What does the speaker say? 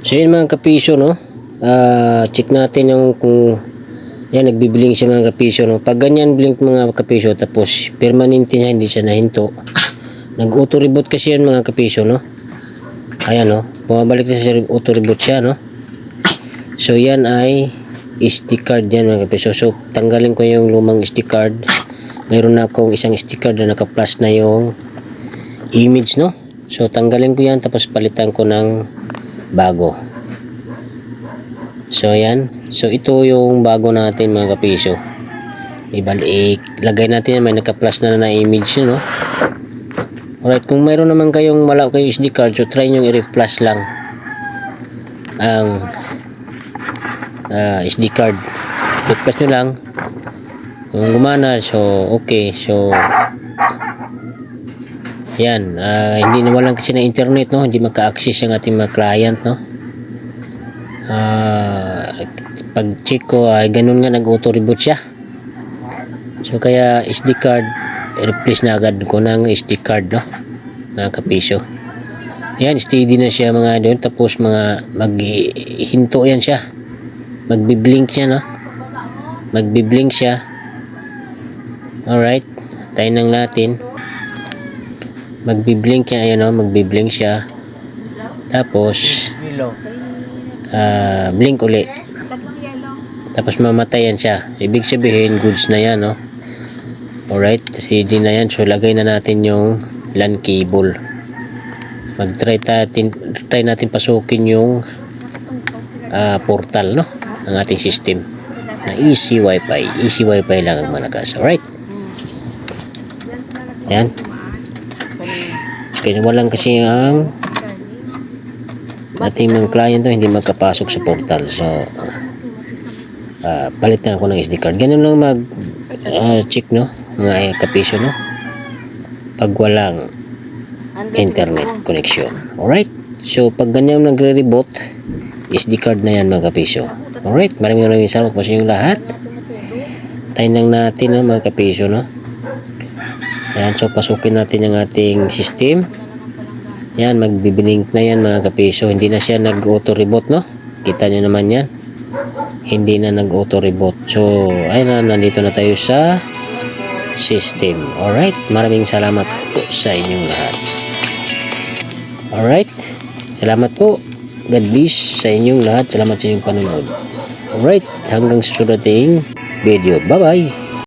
So yun mga kapiso no. Ah, check natin yung kung yan nagbiblink siya mga kapiso no. Pag ganyan blink mga kapiso tapos permanente niya hindi siya nahinto. Nag-auto reboot kasi yan mga kapiso no. Ayan no. Bumabalik sa auto reboot siya no. So yan ay SD card yan mga kapiso. So tanggalin ko yung lumang SD card. Mayroon na akong isang SD card na naka-plus na yung image no. So tanggalin ko yan tapos palitan ko ng bago. So yan. So ito yung bago natin mga kapiso. Ibalik, lagay natin may naka-plus na na image no. Alright, kung mayroon naman kayong wala kayong SD card, so try nyo i-reflash lang ang ah, SD card. Reflash nyo lang. Kung gumana, so okay. So, yan. ah, hindi nawalan kasi ng internet, no? Hindi maka-access yung ating mga client, no? Ah, pag check ko, ay ganun nga nag-auto reboot siya. So, kaya SD card, replace na agad ko ng SD card, no? Mga kapiso. Yan, steady na siya mga doon. Tapos mga maghinto yan siya. Magbiblink siya, no? Magbiblink siya. Alright. Tayo nang natin. Magbiblink siya. Ayan, no? Magbiblink siya. Tapos, ah blink uli. Tapos mamatayan siya. Ibig sabihin, goods na yan, no? Alright. CD na yan. So, lagay na natin yung LAN cable mag-try natin try natin pasukin yung ah, portal no ng ating system na easy wifi easy wifi lang ang malakas alright yan kaya walang kasi ang ating mga client to hindi magkapasok sa portal so ah palit na ako ng SD card ganun lang mag ah, check no mga kapiso no pag walang internet connection. Alright? So, pag ganyan nagre-reboot, SD card na yan mga kapiso. Alright? Maraming maraming salamat po sa inyong lahat. Tayo lang natin no, mga kapiso. No? Ayan, so pasukin natin yung ating system. Yan, magbiblink na yan mga kapiso. Hindi na siya nag-auto reboot, no? Kita nyo naman yan. Hindi na nag-auto reboot. So, ayun na, nandito na tayo sa system. Alright? Maraming salamat po sa inyong lahat. Alright? Salamat po. God bless sa inyong lahat. Salamat sa inyong panonood. Alright? Hanggang sa susunod video. Bye-bye!